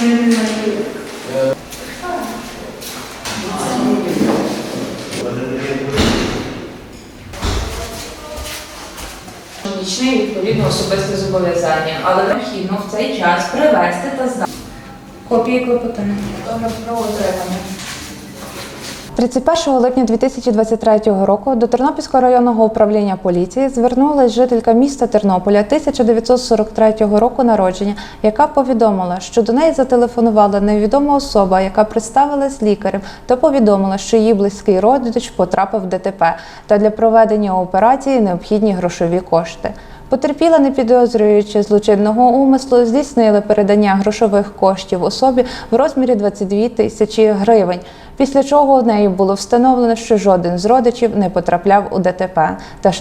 Нічне відповідно особисте зобов'язання, але необхідно в цей час привести та знати копії клопотання про отримання. 31 липня 2023 року до Тернопільського районного управління поліції звернулась жителька міста Тернополя 1943 року народження, яка повідомила, що до неї зателефонувала невідома особа, яка представилась лікарем, та повідомила, що її близький родич потрапив в ДТП та для проведення операції необхідні грошові кошти. Потерпіла, не підозрюючи злочинного умислу, здійснили передання грошових коштів особі в розмірі 22 тисячі гривень. Після чого у неї було встановлено, що жоден з родичів не потрапляв у ДТП, та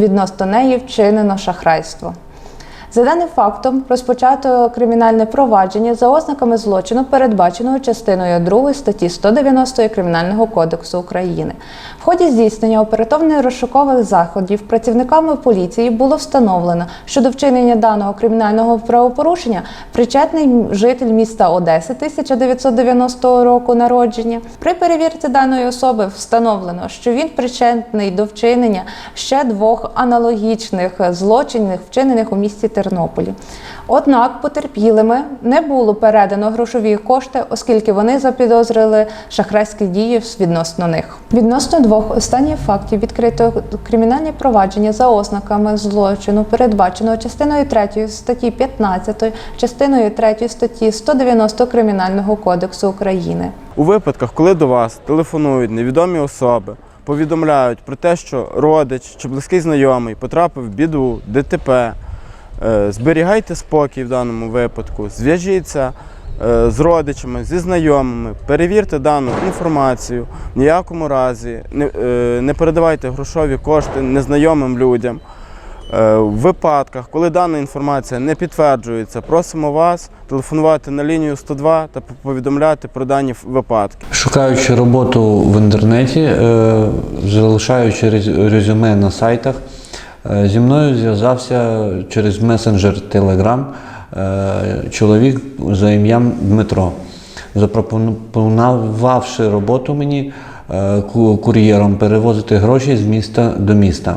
відносно неї вчинено шахрайство. За даним фактом розпочато кримінальне провадження за ознаками злочину, передбаченого частиною 2 статті 190 Кримінального кодексу України. В ході здійснення оперативно-розшукових заходів працівниками поліції було встановлено, що до вчинення даного кримінального правопорушення причетний житель міста Одеси 1990 року народження. При перевірці даної особи встановлено, що він причетний до вчинення ще двох аналогічних злочинів, вчинених у місті Тернополі. Однак потерпілими не було передано грошові кошти, оскільки вони запідозрили шахрайські дії відносно них. Відносно двох останніх фактів відкрито кримінальне провадження за ознаками злочину, передбаченого частиною 3 статті 15, частиною 3 статті 190 Кримінального кодексу України. У випадках, коли до вас телефонують невідомі особи, повідомляють про те, що родич чи близький знайомий потрапив в біду, ДТП, зберігайте спокій в даному випадку, зв'яжіться е, з родичами, зі знайомими, перевірте дану інформацію, в ніякому разі не, е, передавайте грошові кошти незнайомим людям. Е, В випадках, коли дана інформація не підтверджується, просимо вас телефонувати на лінію 102 та повідомляти про дані випадки. Шукаючи роботу в інтернеті, е, залишаючи резюме на сайтах, е, зі мною зв'язався через месенджер Telegram е, чоловік за ім'ям Дмитро. Запропонувавши роботу мені е, кур'єром перевозити гроші з міста до міста.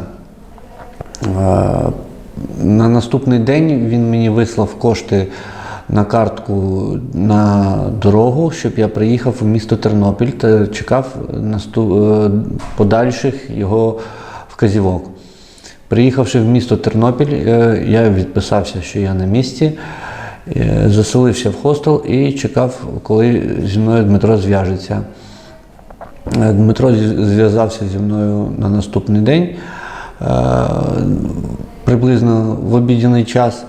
Е, На наступний день він мені вислав кошти на картку на дорогу, щоб я приїхав в місто Тернопіль та чекав е, подальших його вказівок. Приїхавши в місто Тернопіль, е, я відписався, що я на місці, е, заселився в хостел і чекав, коли зі мною Дмитро зв'яжеться. Е, Дмитро зв'язався зі мною на наступний день, приблизно в обідній час,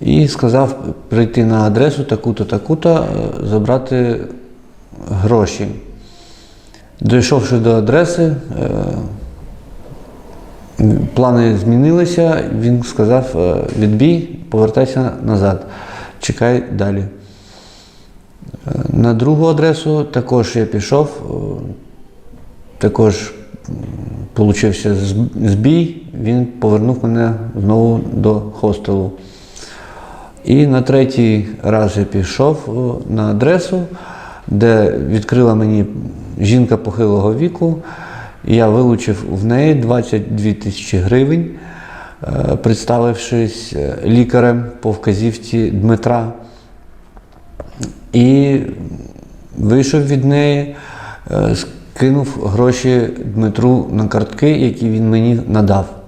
і сказав прийти на адресу таку-то, таку-то, забрати гроші. Дійшовши до адреси, плани змінилися, він сказав е, відбій, повертайся назад, чекай далі. Е, На другу адресу також я пішов, е, також получився збій, він повернув мене знову до хостелу. І на третій раз я пішов на адресу, де відкрила мені жінка похилого віку. Я вилучив в неї 22 тисячі гривень, е, представившись е, лікарем по вказівці Дмитра. І вийшов від неї, е, скинув гроші Дмитру на картки, які він мені надав.